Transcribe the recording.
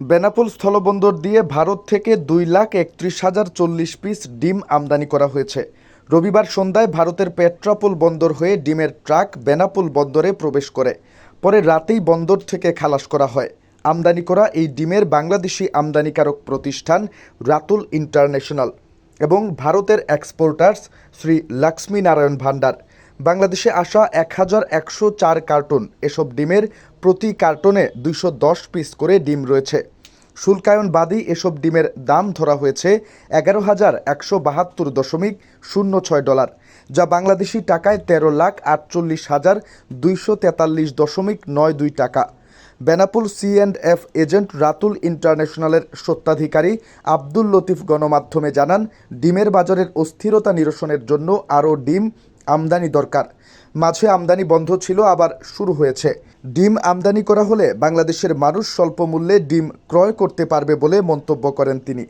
বেনাপোল স্থলবন্দর দিয়ে ভারত থেকে দুই লাখ একত্রিশ হাজার চল্লিশ পিস ডিম আমদানি করা হয়েছে। রবিবার সন্ধ্যায় ভারতের পেট্রাপোল বন্দর হয়ে ডিমের ট্রাক বেনাপোল বন্দরে প্রবেশ করে। পরে রাতেই বন্দর থেকে খালাস করা হয়। আমদানি করা এই ডিমের বাংলাদেশি আমদানিকারক প্রতিষ্ঠান রাতুল ইন্টারন্যাশনাল এবং ভারতের এক্সপোর্টার্স শ্রী লক্ষ্মী নারায়ণ ভান্ডার বাংলাদেশে আসা এক হাজার একশো চার কার্টুন। এসব ডিমের প্রতি কার্টনে দুইশো দশ পিস করে ডিম রয়েছে। শুল্কায়ন বাদী এসব ডিমের দাম ধরা হয়েছে এগারো হাজার একশো বাহাত্তর দশমিক শূন্য ছয় ডলার, যা বাংলাদেশি টাকায় তেরো লাখ আটচল্লিশ হাজার দুইশো তেতাল্লিশ দশমিক নয় দুই টাকা। Benapole C and F agent Ratul ইন্টারন্যাশনালের সত্ত্বাধিকারী আব্দুল লতিফ গণমাধ্যমে জানান, ডিমের বাজারের অস্থিরতা নিরসনের জন্য আরও ডিম আমদানি দরকার। মাঝে আমদানি বন্ধ ছিল, আবার শুরু হয়েছে। ডিম আমদানি করা হলে বাংলাদেশের মানুষ স্বল্প মূল্যে ডিম ক্রয় করতে পারবে বলে মন্তব্য করেন তিনি।